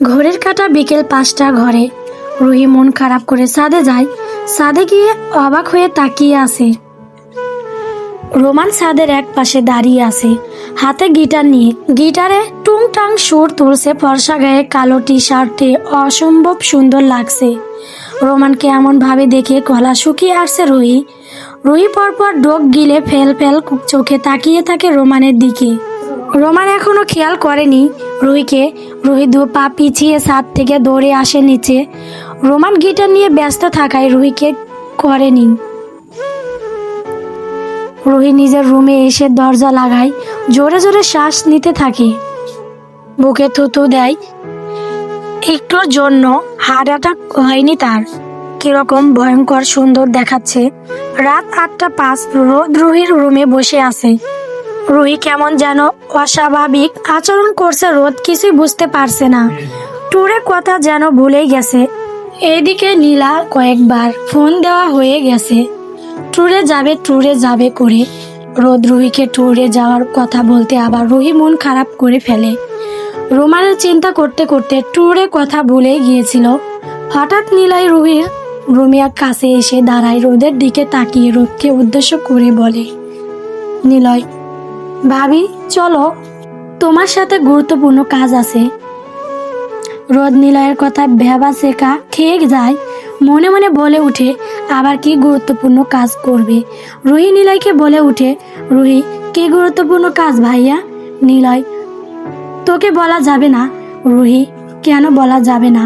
ঘড়ির কাটা বিকেল পাঁচটা ঘরে। রুহি মন খারাপ করে সাদে যায়। সাদে গিয়ে অবাক হয়ে তাকিয়ে আসে রোমান সাদের এক পাশে দাঁড়িয়ে আছে। হাতে গিটার নিয়ে। গিটারে টুংটাং সুর তুলছে ফর্সা গায়ে কালো টি শার্টে অসম্ভব সুন্দর লাগছে। রোমানকে এমন ভাবে দেখে গলা শুকিয়ে আসছে রুহি। রুহি পরপর ডোক গিলে ফেল ফেল চোখে তাকিয়ে থাকে রোমানের দিকে। রোমান এখনও খেয়াল করেনি রুহিকে রুহি দু পা পিছিয়ে ছাদ থেকে দৌড়ে আসে নিচে। রোমান গিটার নিয়ে ব্যস্ত থাকায় রুহিকে করেনি। রুহি নিজের রুমে এসে দরজা লাগায়, জোরে জোরে শ্বাস নিতে থাকে। বুকে থুতু দেয় একটুর জন্য হার্ট অ্যাটাক হয়নি তার। কীরকম ভয়ঙ্কর সুন্দর দেখাচ্ছে। রাত আটটা পাঁচ রোদ রুহির রুমে বসে আছে। রুহি কেমন যেন অস্বাভাবিক আচরণ করছে রোদ কিছুই বুঝতে পারছে না। ট্যুরে কথা যেন ভুলেই গেছে। এদিকে নীলা কয়েকবার ফোন দেওয়া হয়ে গেছে। ট্যুরে যাবে ট্যুরে যাবে করে। রোদ রুহিকে ট্যুরে যাওয়ার কথা বলতে আবার রুহি মন খারাপ করে ফেলে। রোমানের চিন্তা করতে করতে ট্যুরে কথা ভুলে গিয়েছিল। হঠাৎ নীলাই রুহির রুমিয়ার কাছে এসে দাঁড়ায় রোদের দিকে তাকিয়ে রোদকে উদ্দেশ্য করে বলে, নিলয় ভাবি, চলো। তোমার সাথে গুরুত্বপূর্ণ কাজ আছে। রোদ নিলয়ের কথা ভেবা শেখা খেয়ে যায়। মনে মনে বলে উঠে, আবার কি গুরুত্বপূর্ণ কাজ করবে? রুহি নিলয়কে বলে উঠে, রুহি, কি গুরুত্বপূর্ণ কাজ ভাইয়া? নিলয়, তোকে বলা যাবে না। রুহি, কেন বলা যাবে না?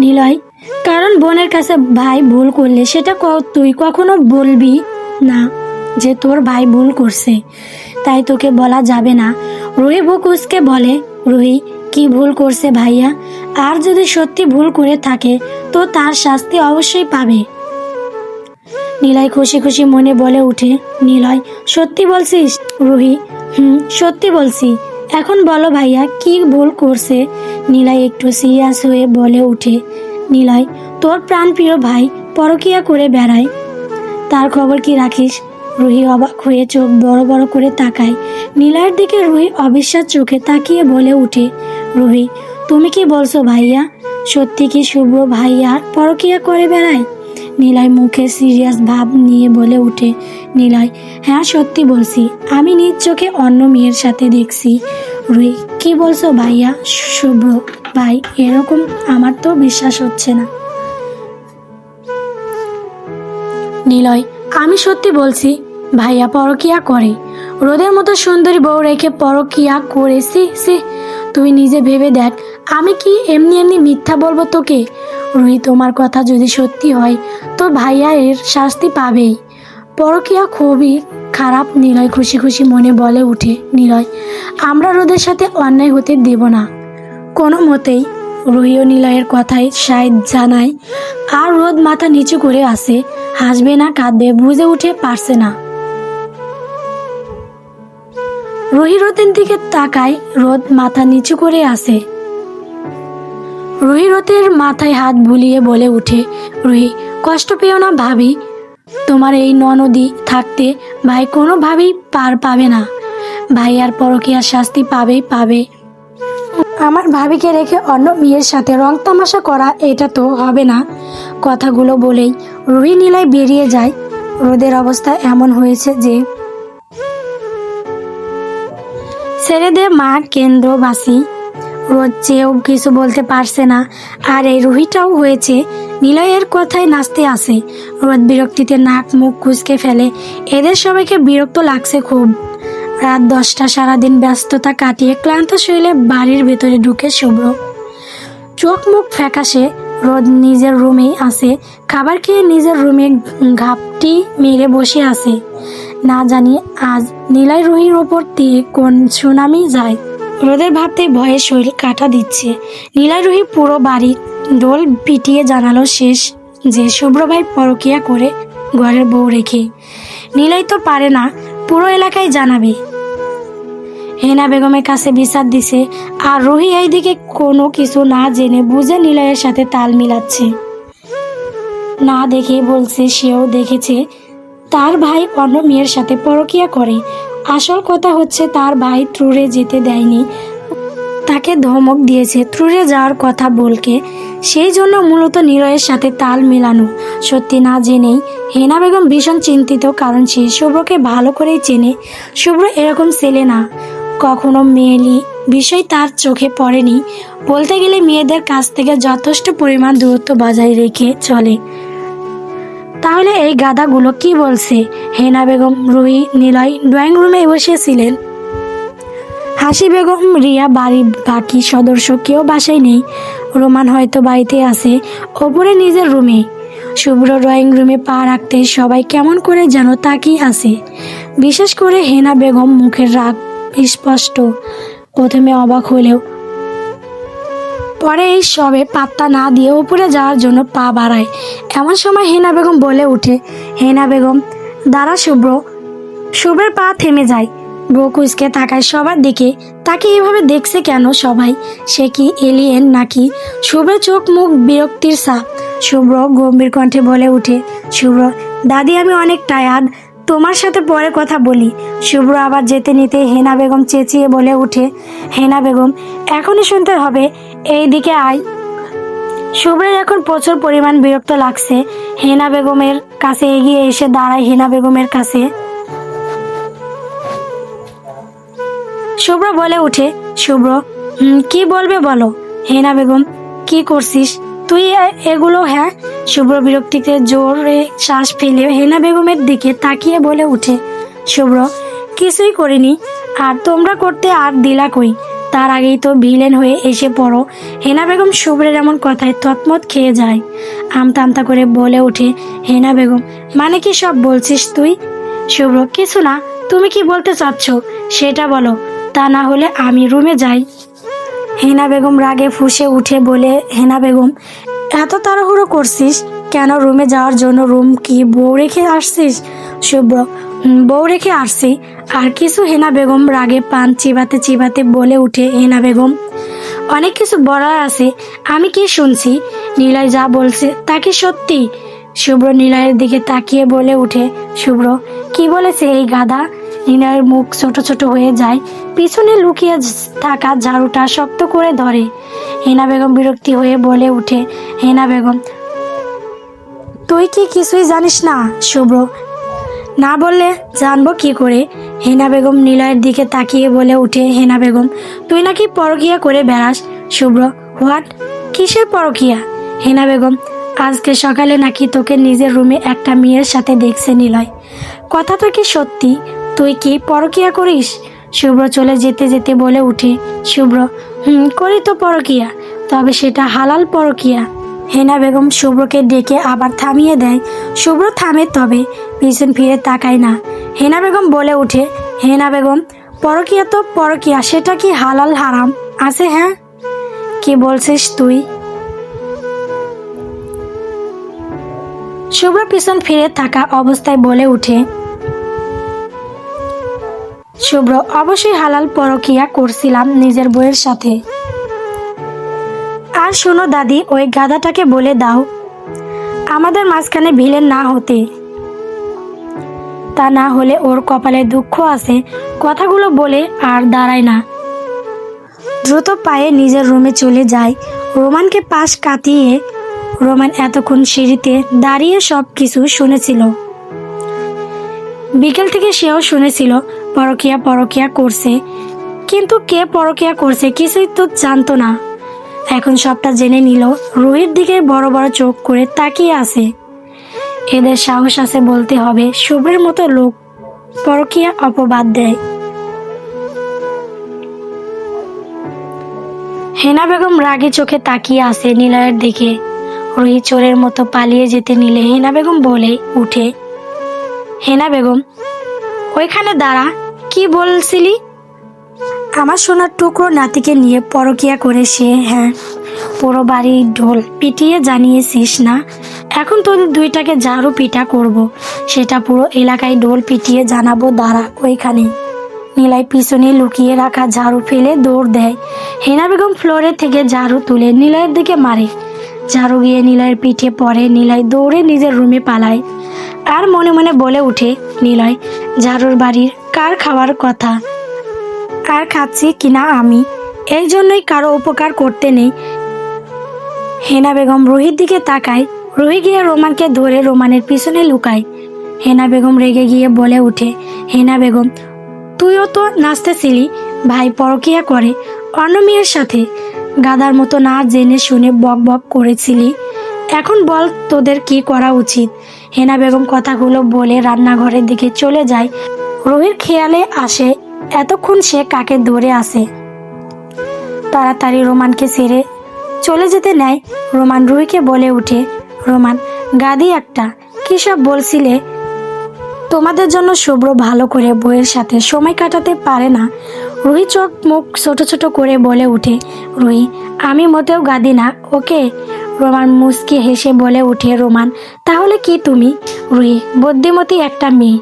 নিলয়, কারণ বোনের কাছে ভাই ভুল করলে সেটা তুই কখনো বলবি না। যে তোর ভাই ভুল করছে। তাই তোকে বলা যাবে না। রুহি বুকুসকে বলে, রুহি, কি ভুল করছে ভাইয়া? আর যদি সত্যি ভুল করে থাকে, তো তার শাস্তি অবশ্যই পাবে। নীলয় খুশি খুশি মনে বলে উঠে নীলয়, সত্যি বলছিস? রুহি, হুম, সত্যি বলছি। এখন বলো ভাইয়া, কি ভুল করছে? নীলয় একটু সিরিয়াস হয়ে বলে উঠে নীলয়, তোর প্রাণপ্রিয় ভাই পরকিয়া করে বেড়ায়। তার খবর কি রাখিস? রুহি অবাক হয়ে চোখ বড় বড় করে তাকায়। নীলয়ের দিকে রুহি অবিশ্বাস চোখে তাকিয়ে বলে উঠে, রুহি, তুমি কি বলছো ভাইয়া? সত্যি কি শুভ্র ভাইয়া? পরকিয়া করে বেড়ায়? নীলায় মুখে সিরিয়াস ভাব নিয়ে বলে উঠে নীলয় হ্যাঁ সত্যি বলছি। আমি নিজ চোখে অন্য মেয়ের সাথে দেখছি। রুহি, কি বলছো ভাইয়া? শুভ্র ভাই, এরকম আমার তো বিশ্বাস হচ্ছে না। নীলয় আমি সত্যি বলছি ভাইয়া পরকিয়া করে। রোদের মতো সুন্দরী বউ রেখে পরকিয়া করেছি সি তুই নিজে ভেবে দেখ, আমি কি এমনি এমনি মিথ্যা বলব তোকে? রুহি, তোমার কথা যদি সত্যি হয়, তো ভাইয়া এর শাস্তি পাবেই। পরকিয়া খুবই খারাপ, নিলয় খুশি খুশি মনে বলে উঠে, নিলয়, আমরা রোদের সাথে অন্যায় হতে দেব না। কোনো মতেই রুহি ও নিলয়ের কথায় সাইদ জানায়, আর রোদ মাথা নিচু করে আসে, হাসবে না, কাঁদবে, বুঝে উঠে পারছে না। রুহি রোদের দিকে তাকায়, রোদ মাথা নিচু করে আসে। রুহি রোদের মাথায় হাত বুলিয়ে বলে উঠে, রুহি, কষ্ট পেও না ভাবি। তোমার এই ননদি থাকতে ভাই কোনোভাবেই পার পাবে না। ভাই আর পরকীয়ার শাস্তি পাবেই পাবে। আমার ভাবিকে রেখে অন্য মেয়ের সাথে রং তামাশা করা এটা তো হবে না। কথাগুলো বলেই রুহি নীলায় বেরিয়ে যায়। রোদের অবস্থা এমন হয়েছে যে ছেলেদের মা কেন্দ্রবাসী। রোদ চেয়েও কিছু বলতে পারছে না, আর এই রুহিটাও হয়েছে, নিলয়ের কথায় নাচতে আসে। রোদ বিরক্তিতে নাক মুখ কুচকে ফেলে, এদের সবাইকে বিরক্ত লাগছে খুব। রাত দশটা সারাদিন ব্যস্ততা কাটিয়ে ক্লান্ত শরীরে বাড়ির ভেতরে ঢুকে শুভ্র। চোখ মুখ ফ্যাকাশে রোদ নিজের রুমেই আসে, খাবার খেয়ে নিজের রুমে ঘাপটি মেরে বসে আছে না জানি আজ নীলাই রুহির ওপর দিয়ে কোন সুনামি যায়? রোদের ভাবতে ভয়ে শরীর কাটা দিচ্ছে। নীলাই রুহি পুরো বাড়ি ডোল পিটিয়ে জানালো শেষ যে শুভ্রভাই পরকিয়া করে ঘরের বউ রেখে। নীলাই তো পারে না, পুরো এলাকায় জানাবে। হেনা বেগমের কাছে বিচার দিছে, আর রুহি এইদিকে কোনো কিছু না জেনে বুঝে নিলয়ের সাথে তাল মিলাচ্ছে। না দেখে বলছে, সেও দেখেছে তার ভাই অন্য মেয়ের সাথে পরকিয়া করে। আসল কথা হচ্ছে তার ভাই ট্যুরে যেতে দেয়নি। তাকে ধমক দিয়েছে। ত্রুরে যাওয়ার কথা বলকে। সেই জন্য মূলত নিলয়ের সাথে তাল মেলানো। সত্যি না জেনেই হেনা বেগম ভীষণ চিন্তিত, কারণ সে শুভ্রকে ভালো করেই চেনে। শুভ্র এরকম ছেলে না। কখনো মেয়েলি বিষয় তার চোখে পড়েনি। বলতে গেলে মেয়েদের কাছ থেকে যথেষ্ট পরিমাণ দূরত্ব বজায় রেখে চলে। তাহলে এই গাদাগুলো কি বলছে? হেনা বেগম, রুহি, নিলয় ড্রয়িং রুমে বসেছিলেন। হাসি বেগম, রিয়া বাড়ির বাকি সদস্য কেউ বাসায় নেই। রোমান হয়তো বাড়িতে আছে, ওপরে নিজের রুমে। শুভ্র ড্রয়িং রুমে পা রাখতে সবাই কেমন করে যেন তাকিয়ে আছে। বিশেষ করে হেনা বেগম মুখের রাগ স্পষ্ট। প্রথমে অবাক হলেও পরে এই সবে পাত্তা না দিয়ে উপরে যাওয়ার জন্য পা বাড়ায়। এমন সময় হেনা বেগম বলে ওঠে, হেনা বেগম, দাঁড়া শুভ্র। শুভ্রের পা থেমে যায়। বকুসকে তাকায় সবার দিকে। তাকে এভাবে দেখছে কেন সবাই? সে কি এলিয়েন নাকি? শুভ্রের চোখ মুখ বিরক্তির সাপ। শুভ্র গম্ভীর কণ্ঠে বলে ওঠে, শুভ্র, দাদি আমি অনেক টায়ার্ড তোমার সাথে পরে কথা বলি। শুভ্র আবার যেতে নিতে হেনা বেগম চেঁচিয়ে বলে ওঠে হেনা বেগম এখনই শুনতে হবে এই দিকে আয়। শুভ্রের এখন প্রচুর পরিমাণ বিরক্ত লাগছে। হেনা বেগমের কাছে এগিয়ে এসে দাঁড়ায় হেনা বেগমের কাছে। শুভ্র বলে উঠে শুভ্র "হুম, কি বলবে বলো? হেনা বেগম কি করছিস? তুই এগুলো হ্যাঁ? শুভ্র বিরক্তিতে জোরে শ্বাস ফেলে হেনা বেগমের দিকে তাকিয়ে বলে উঠে, শুভ্র, কিছুই করিনি। আর তোমরা করতে আর দিলা কই? তার আগেই তো ভিলেন হয়ে এসে পড়ো হেনা বেগম শুভ্রের এমন কথায় তৎমত খেয়ে যায়। আমতা আমতা করে বলে ওঠে হেনা বেগম মানে কি সব বলছিস তুই? শুভ্র, কিছু না, তুমি কি বলতে চাচ্ছ? সেটা বলো, তা না হলে আমি রুমে যাই হেনা বেগম রাগে ফুসে উঠে বলে, হেনা বেগম এত তাড়াহুড়ো করছিস? কেন রুমে যাওয়ার জন্য রুম কি বউ রেখে আসছিস? শুভ্র বউ রেখে আসছি। আর কিছু হেনা বেগম রাগে পান চিবাতে চিবাতে বলে উঠে, হেনা বেগম, অনেক কিছু বলার আছে। আমি কি শুনছি? নীলয় যা বলছে তা কি সত্যি? শুভ্র নীলয়ের দিকে তাকিয়ে বলে উঠে, শুভ্র, কি বলেছে এই গাদা নীলয়ের মুখ ছোট ছোট হয়ে যায়, পিছনে লুকিয়ে থাকা ঝাড়ুটা শক্ত করে ধরে। হেনা বেগম বিরক্তি হয়ে বলে উঠে হেনা বেগম, তুই কি কিছুই জানিস না, শুভ্র? না বললে জানব কি করে? হেনা বেগম নিলয়ের দিকে তাকিয়ে বলে উঠে হেনা বেগম, তুই নাকি পরকিয়া করে বেড়াস, শুভ্র? হোয়াট? কিসের পরকিয়া? হেনা বেগম, আজকে সকালে নাকি তোকে নিজের রুমে একটা মেয়ের সাথে দেখছে নিলয়। কথাটা কি সত্যি? তুই কি পরকিয়া করিস? শুভ্র চলে যেতে যেতে বলে উঠে, শুভ্র, হুম, করি তো পরকিয়া, তবে সেটা হালাল পরকিয়া। হেনা বেগম শুভ্রকে ডেকে আবার থামিয়ে দেয়। শুভ্র থামে তবে, পিছন ফিরে তাকায় না। হেনা বেগম বলে ওঠে হেনা বেগম, পরকিয়া তো পরকিয়া, সেটা কি হালাল হারাম? আছে হ্যাঁ। কি বলছিস তুই? শুভ্র পিছন ফিরে থাকা অবস্থায় বলে উঠে শুভ্র, অবশ্যই হালাল পরকিয়া করছিলাম নিজের বইয়ের সাথে। আর শোনো দাদি, ওই গাধাটাকে বলে দাও। আমাদের মাঝখানে ভিলেন না হতে। তা না হলে ওর কপালে দুঃখ আছে, কথাগুলো বলে আর দাঁড়ায় না। দ্রুত পায়ে নিজের রুমে চলে যায়। রোমানকে পাশ কাটিয়ে রোমান এতক্ষণ সিঁড়িতে দাঁড়িয়ে সব কিছু শুনেছিল। বিকেল থেকে সেও শুনেছিল পরকিয়া পরকিয়া করছে। কিন্তু কে পরকিয়া করছে কিছুই তো জানতো না। এখন সবটা জেনে নিল, রুহির দিকে বড় বড় চোখ করে তাকিয়ে আছে। এদের সাহস আছে বলতে হবে, শুভ্রের মতো লোক পরকিয়া অপবাদ দেয়। হেনা বেগম রাগে চোখে তাকিয়ে আছে নিলয়ের দিকে। রুহি চোরের মতো পালিয়ে যেতে নিলে হেনা বেগম বলে উঠে, হেনা বেগম, ওইখানে দাঁড়া কি বলছিলি? আমার সোনার টুকরো নাতিকে নিয়ে পরকিয়া করে সে হ্যাঁ। পুরো বাড়ির ঢোল পিটিয়ে জানিয়েছিস না? এখন তোদের দুইটাকে ঝাড়ু পিটা করব। সেটা পুরো এলাকায় ঢোল পিটিয়ে জানাব, দাঁড়া, ওইখানে। নীলাই পিছনে লুকিয়ে রাখা ঝাড়ু ফেলে দৌড় দেয়। হেনা বেগম ফ্লোরে থেকে ঝাড়ু তুলে নিলয়ের দিকে মারে। ঝাড়ু গিয়ে নিলয়ের পিঠে পড়ে। নিলয় দৌড়ে নিজের রুমে পালায়। আর মনে মনে বলে উঠে নিলয়, ঝাড়ুর বাড়ির খাওয়ার কথা। আর খাচ্ছি কিনা আমি? এই জন্যই কারও উপকার করতে নেই। হেনা বেগম রোহিত দিকে তাকায়। রোহি গিয়ে রোমানকে ধরে রোমানের পিছনে লুকায়। হেনা বেগম রেগে গিয়ে বলে ওঠে, হেনা বেগম, তুইও তো নাচতেছিলি, ভাই পরকিয়া করে। অন্য মেয়ের সাথে গাদার মতো না জেনে শুনে বক বক করেছিলি। এখন বল তোদের কি করা উচিত? হেনা বেগম কথাগুলো বলে রান্নাঘরের দিকে চলে যায়। রোহির খেয়ালে আসে এতক্ষণ সে কাকে ধরে আসে তাড়াতাড়ি রোমানকে ছেড়ে চলে যেতে নেয়। রোমান রুহিকে বলে উঠে রোমান গাদি একটা। কী সব বলছিলে? তোমাদের জন্য শুভ্র ভালো করে বইয়ের সাথে সময় কাটাতে পারে না। রুহি চোখ মুখ ছোট ছোট করে বলে উঠে রুহি, আমি মোটেও গাদি না, ওকে? রোমান মুচকি হেসে বলে উঠে রোমান, তাহলে কি তুমি? রুহি, বুদ্ধিমতী একটা মেয়ে।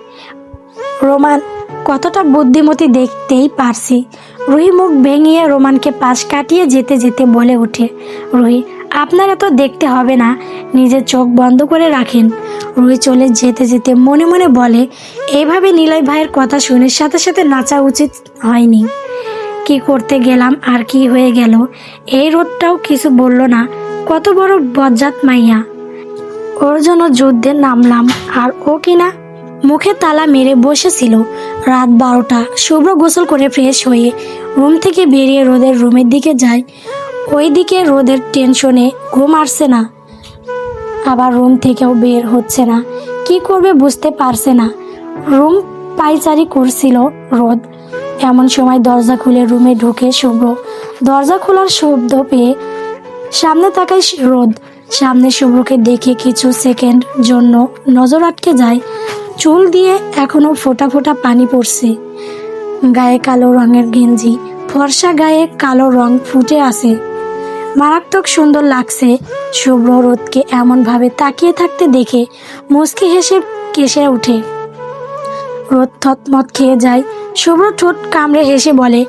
রোমান, কতটা বুদ্ধিমতী দেখতেই পারছি। রুহি মুখ ভেঙিয়ে রোমানকে পাশ কাটিয়ে যেতে যেতে বলে ওঠে, রুহি, আপনারা তো দেখতে হবে না, নিজের চোখ বন্ধ করে রাখেন। রুহি চলে যেতে যেতে মনে মনে বলে এইভাবে নিলয় ভাইয়ের কথা শুনে সাথে সাথে নাচা উচিত হয়নি। কি করতে গেলাম, আর কি হয়ে গেল? এই রোদটাও কিছু বলল না, কত বড় বজ্জাত মাইয়া। ওর জন্য যুদ্ধে নামলাম, আর ও কিনা মুখে তালা মেরে বসেছিল। রাত বারোটা, শুভ্র গোসল করে ফ্রেশ হয়ে রুম থেকে বেরিয়ে রোদের রুমের দিকে যায়। ওইদিকে রোদের টেনশনে ঘুম আসছে না। আবার রুম থেকেও বের হচ্ছে না। কি করবে বুঝতে পারছে না। রুম পাইচারি করছিল রোদ। এমন সময় দরজা খুলে রুমে ঢুকে শুভ্র। দরজা খোলার শব্দ পেয়ে সামনে তাকাই রোদ। সামনে শুভ্রকে দেখে কিছু সেকেন্ড জন্য নজর আটকে যায়। চুল দিয়ে এখনও ফোটা ফোটা পানি পড়ছে। গায়ে কালো রঙের গেঞ্জি, ফর্সা গায়ে কালো রং ফুটে আছে। মারাত্মক সুন্দর লাগছে শুভ্র রোদকে এমনভাবে তাকিয়ে থাকতে দেখে মুচকি হেসে কেসে ওঠে। রোদ থতমত খেয়ে যায়। শুভ্র ঠোঁট কামড়ে হেসে বলে,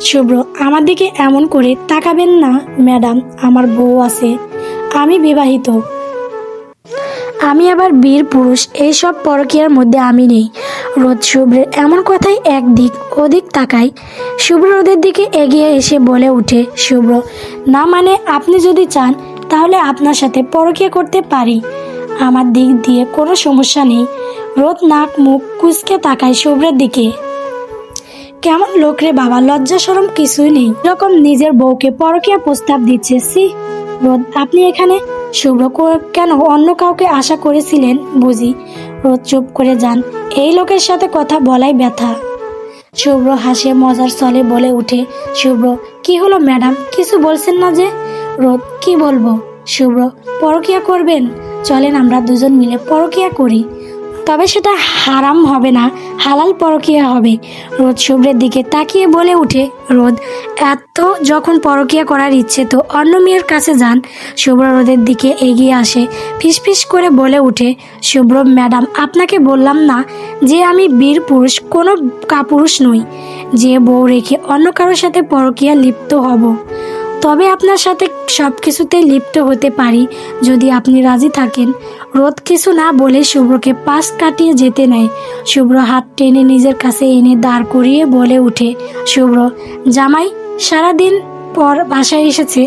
শুভ্র, আমার দিকে এমন করে তাকাবেন না, ম্যাডাম, আমার বউ আছে। আমি বিবাহিত। আমি আবার বীর পুরুষ, এইসব পরকিয়ার মধ্যে আমি নেই। রোদ শুভ্রের এমন কথাই একদিক ওদিক তাকাই শুভ্র রোদের দিকে এগিয়ে এসে বলে উঠে শুভ্র, না মানে আপনি যদি চান, তাহলে আপনার সাথে পরকিয়া করতে পারি। আমার দিক দিয়ে কোনো সমস্যা নেই। রোদ নাক মুখ কুচকে তাকায় শুভ্রের দিকে। কেমন লোক রে বাবা, লজ্জা সরম কিছুই নেই। এরকম নিজের বউকে পরকীয়া প্রস্তাব দিচ্ছে সি রোদ, আপনি এখানে শুভ্র কেন অন্য কাউকে আশা করেছিলেন বুঝি? রোদ চুপ করে যান। এই লোকের সাথে কথা বলাই ব্যথা। শুভ্র হাসে, মজার স্থলে বলে উঠে, শুভ্র, কি হলো ম্যাডাম? কিছু বলছেন না যে? রোদ, কি বলব? শুভ্র, পরকিয়া করবেন? চলেন আমরা দুজন মিলে পরকিয়া করি। তবে সেটা হারাম হবে না, হালাল পরকিয়া হবে। রোদ শুভ্রের দিকে তাকিয়ে বলে উঠে, রোদ, এত যখন পরকিয়া করার ইচ্ছে, তো অন্য মেয়ের কাছে যান। শুভ্র রোদের দিকে এগিয়ে আসে, ফিসফিস করে বলে উঠে, শুভ্র, ম্যাডাম, আপনাকে বললাম না যে আমি বীর পুরুষ, কোনো কাপুরুষ নই। যে বউ রেখে অন্য কারোর সাথে পরকিয়া লিপ্ত হব। তবে আপনার সাথে সব কিছুতে লিপ্ত হতে পারি যদি আপনি রাজি থাকেন। রোদ কিছু না বলে শুভ্রকে পাশ কাটিয়ে যেতে নেয়। শুভ্র হাত টেনে নিজের কাছে এনে দাঁড় করিয়ে বলে উঠে শুভ্র, জামাই সারাদিন পর বাসায় এসেছে।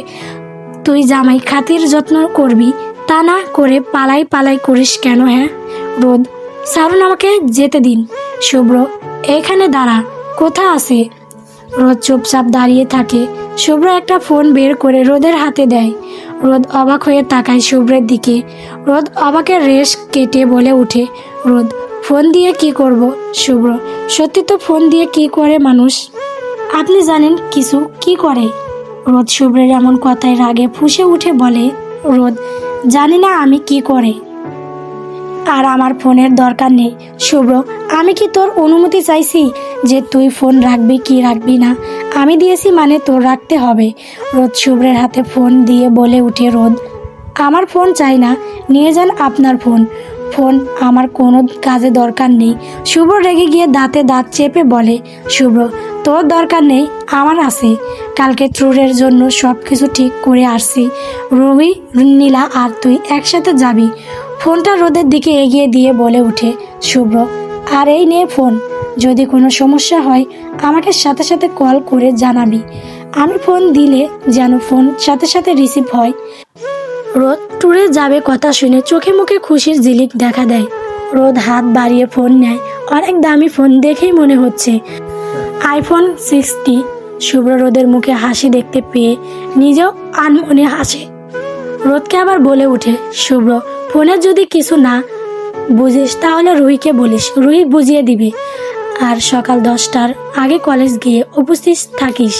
তুই জামাই খাতির যত্ন করবি, তা না করে পালাই পালাই করিস কেন হ্যাঁ? রোদ, সারুন আমাকে যেতে দিন। শুভ্র, এখানে দাঁড়া, কোথা আছে? রোদ চুপচাপ দাঁড়িয়ে থাকে। শুভ্র একটা ফোন বের করে রোদের হাতে দেয়। রোদ অবাক হয়ে তাকায় শুভ্রের দিকে। রোদ অবাকের রেশ কেটে বলে উঠে রোদ, ফোন দিয়ে কি করব, শুভ্র? সত্যি তো ফোন দিয়ে কি করে মানুষ? আপনি জানেন কিছু কি করে? রোদ শুভ্রের এমন কথায় রাগে ফুঁসে উঠে বলে, রোদ, জানি না আমি কি করে। আর আমার ফোনের দরকার নেই। শুভ্র, আমি কি তোর অনুমতি চাইছি? যে তুই ফোন রাখবি কি রাখবি না। আমি দিয়েছি মানে তোর রাখতে হবে। রোদ শুভ্রের হাতে ফোন দিয়ে বলে উঠে রোদ, আমার ফোন চাই না, নিয়ে যান আপনার ফোন। ফোন আমার কোনো কাজে দরকার নেই। শুভ্র রেগে গিয়ে দাঁতে দাঁত চেপে বলে, শুভ্র, তোর দরকার নেই, আমার আছে। কালকে ট্যুরের জন্য সব কিছু ঠিক করে আসছি। রবি, নীলা আর তুই একসাথে যাবি। ফোনটা রোদের দিকে এগিয়ে দিয়ে বলে উঠে, শুভ্র, আর এই নে ফোন। যদি কোনো সমস্যা হয়, আমাকে সাথে সাথে কল করে জানাবি। আমি ফোন দিলে যেন ফোন সাথে সাথে রিসিভ হয়। রোদ ট্যুরে যাবে কথা শুনে চোখে মুখে খুশির জিলিক দেখা দেয়। রোদ হাত বাড়িয়ে ফোন নেয়। অনেক দামি ফোন দেখেই মনে হচ্ছে। আইফোন সিক্সটি শুভ্র রোদের মুখে হাসি দেখতে পেয়ে নিজেও আনমনে হাসে। রোদকে আবার বলে উঠে শুভ্র ফোনের যদি কিছু না বুঝিস, তাহলে রুহিকে বলিস। রুহি বুঝিয়ে দিবে। আর সকাল দশটার আগে কলেজ গিয়ে উপস্থিত থাকিস।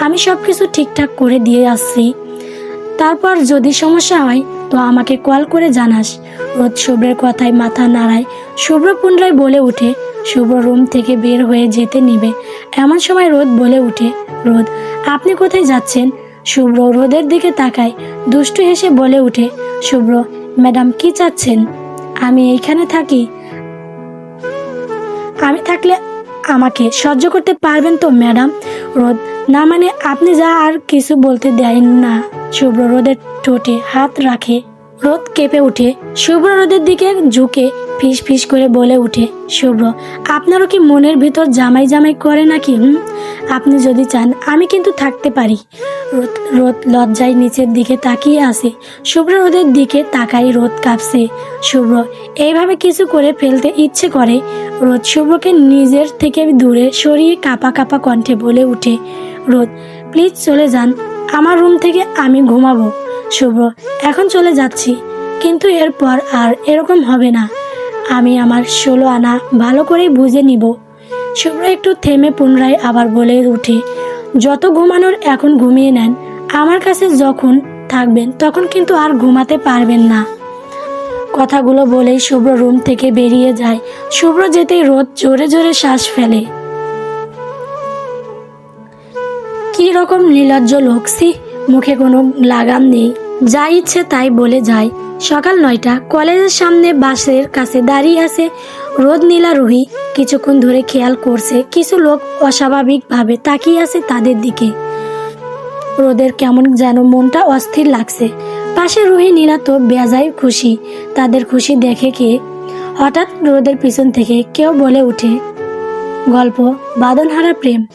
আমি সব কিছু ঠিকঠাক করে দিয়ে আসছি। তারপর যদি সমস্যা হয়, তো আমাকে কল করে জানাস। রোদ শুভ্রের কথায় মাথা নাড়ায়, শুভ্র পুনরায় বলে উঠে, শুভ্র রুম থেকে বের হয়ে যেতে নিবে। এমন সময় রোদ বলে উঠে, রোদ, আপনি কোথায় যাচ্ছেন? শুভ্র রোদের দিকে তাকায়, দুষ্টু হেসে বলে উঠে, শুভ্র, ম্যাডাম কি চাচ্ছেন? আমি এইখানে থাকি। আমি থাকলে আমাকে সহ্য করতে পারবেন তো, ম্যাডাম? রোদ, না মানে আপনি যা আর কিছু বলতে দেন না। শুভ্র রোদের ঠোঁটে হাত রাখে। রোদ কেঁপে উঠে। শুভ্র রোদের দিকে ঝুঁকে ফিস ফিস করে বলে উঠে, শুভ্র, আপনারও কি মনের ভিতর জামাই জামাই করে নাকি, হুম? আপনি যদি চান, আমি কিন্তু থাকতে পারি। রোদ রোদ লজ্জায় নিচের দিকে তাকিয়ে আসে শুভ্র রোদের দিকে তাকাই রোদ কাঁপছে। শুভ্র, এইভাবে কিছু করে ফেলতে ইচ্ছে করে? রোদ শুভ্রকে নিজের থেকে দূরে সরিয়ে কাপা কাপা কণ্ঠে বলে উঠে, রোদ, প্লিজ চলে যান। আমার রুম থেকে আমি ঘুমাবো। শুভ্র এখন চলে যাচ্ছি। কিন্তু এরপর আর এরকম হবে না। আমি আমার ষোলো আনা ভালো করেই বুঝে নিব। শুভ্র একটু থেমে পুনরায় আবার বলে উঠে, যত ঘুমানোর এখন ঘুমিয়ে নেন, আমার কাছে যখন থাকবেন, তখন কিন্তু আর ঘুমাতে পারবেন না। কথাগুলো বলেই শুভ্র রুম থেকে বেরিয়ে যায়। শুভ্র যেতেই রোদ জোরে জোরে শ্বাস ফেলে। কি রকম নির্লজ্জ লোক সি মুখে কোনো লাগাম নেই। যা ইচ্ছে তাই বলে যায়। সকাল নয়টা, কলেজের সামনে বাসের কাছে দাঁড়িয়ে আছে রোদ নীলা রুহি। কিছুক্ষণ ধরে খেয়াল করছে, কিছু লোক অস্বাভাবিকভাবে তাকিয়ে আছে তাদের দিকে। রোদের কেমন যেন মনটা অস্থির লাগছে। পাশে রুহি, নীলা তো বেজায় খুশি। তাদের খুশি দেখে কে? হঠাৎ রোদের পিছন থেকে কেউ বলে ওঠে, গল্প, বাদনহারা প্রেম,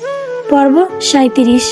পর্ব সাঁত্রিশ